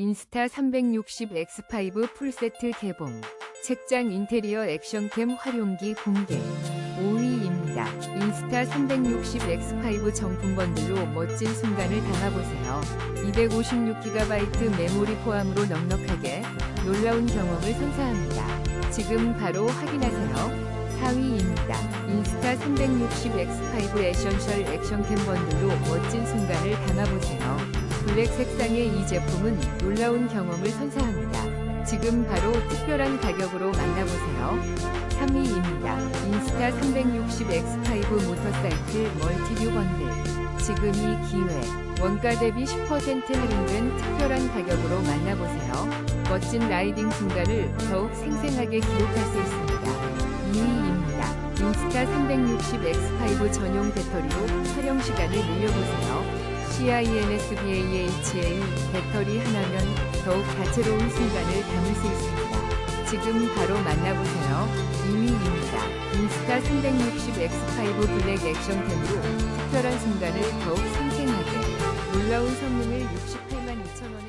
인스타 360X5 풀세트 개봉. 책장 인테리어 액션캠 활용기 공개. 5위입니다. 인스타 360X5 정품 번들로 멋진 순간을 담아보세요. 256GB 메모리 포함으로 넉넉하게 놀라운 경험을 선사합니다. 지금 바로 확인하세요. 4위입니다. 인스타 360X5 에센셜 액션캠 번들로 멋진 순간을 담아보세요. 블랙 색상의 이 제품은 놀라운 경험을 선사합니다. 지금 바로 특별한 가격으로 만나보세요. 3위입니다. 인스타 360X5 모터사이클 멀티뷰 번들. 지금 이 기회. 원가 대비 10% 할인된 특별한 가격으로 만나보세요. 멋진 라이딩 순간을 더욱 생생하게 기록할 수 있습니다. 2위입니다. 인스타 360X5 전용 배터리로 촬영 시간을 늘려보세요. CINSBAHA 배터리 하나면 더욱 다채로운 순간을 담을 수 있습니다. 지금 바로 만나보세요. 2위입니다. 인스타 360X5 블랙 액션캠으로 특별한 순간을 더욱 생생하게 놀라운 성능을 68만 2천 원에